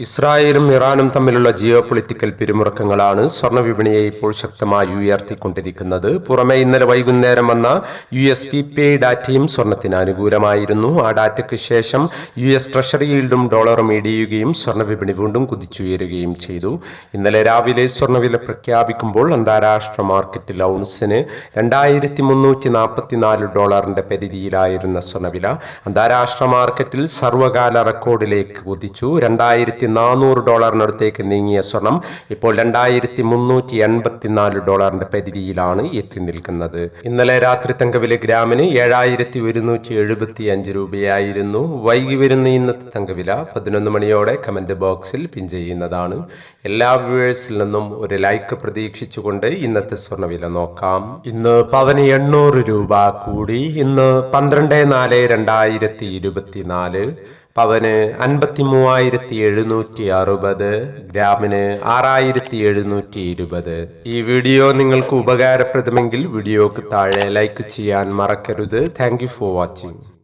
ഇസ്രായേലും ഇറാനും തമ്മിലുള്ള ജിയോ പൊളിറ്റിക്കൽ പിരിമുറുക്കങ്ങളാണ് സ്വർണ വിപണിയെ ഇപ്പോൾ ശക്തമായി ഉയർത്തിക്കൊണ്ടിരിക്കുന്നത്. പുറമെ ഇന്നലെ വൈകുന്നേരം വന്ന യു എസ് പി പി ഡാറ്റയും സ്വർണത്തിന് അനുകൂലമായിരുന്നു. ആ ഡാറ്റയ്ക്ക് ശേഷം യു എസ് ട്രഷറി ഈൽഡും ഡോളറും ഇടിയുകയും സ്വർണ വിപണി വീണ്ടും കുതിച്ചുയരുകയും ചെയ്തു. ഇന്നലെ രാവിലെ സ്വർണവില പ്രഖ്യാപിക്കുമ്പോൾ അന്താരാഷ്ട്ര മാർക്കറ്റിൽ ഔൺസിന് രണ്ടായിരത്തി മുന്നൂറ്റി നാൽപ്പത്തിനാല് ഡോളറിന്റെ പരിധിയിലായിരുന്ന സ്വർണവില അന്താരാഷ്ട്ര മാർക്കറ്റിൽ സർവകാല റെക്കോർഡിലേക്ക് കുതിച്ചു. രണ്ടായിരത്തി നാനൂറ് ഡോളറിനടുത്തേക്ക് നീങ്ങിയ സ്വർണം ഇപ്പോൾ രണ്ടായിരത്തി മുന്നൂറ്റി എൺപത്തിനാല് ഡോളറിന്റെ പരിധിയിലാണ് എത്തി നിൽക്കുന്നത്. ഇന്നലെ രാത്രി തങ്കവില ഗ്രാമിന് ഏഴായിരത്തി ഒരുന്നൂറ്റി എഴുപത്തി അഞ്ച് രൂപയായിരുന്നു. വൈകി വരുന്ന ഇന്നത്തെ തങ്കവില പതിനൊന്ന് മണിയോടെ കമന്റ് ബോക്സിൽ പിൻ ചെയ്യുന്നതാണ്. എല്ലാ വ്യൂവേഴ്സിൽ നിന്നും ഒരു ലൈക്ക് പ്രതീക്ഷിച്ചുകൊണ്ട് ഇന്നത്തെ സ്വർണവില നോക്കാം. ഇന്ന് പവന് എണ്ണൂറ് രൂപ കൂടി. ഇന്ന് പന്ത്രണ്ട് നാല് രണ്ടായിരത്തി ഇരുപത്തിനാല് പവന് അൻപത്തി മൂവായിരത്തി എഴുന്നൂറ്റി അറുപത് ഗ്രാമിന് ആറായിരത്തി എഴുന്നൂറ്റി ഇരുപത് ഈ വീഡിയോ നിങ്ങൾക്ക് ഉപകാരപ്രദമെങ്കിൽ വീഡിയോക്ക് താഴെ ലൈക്ക് ചെയ്യാൻ മറക്കരുത്. Thank for watching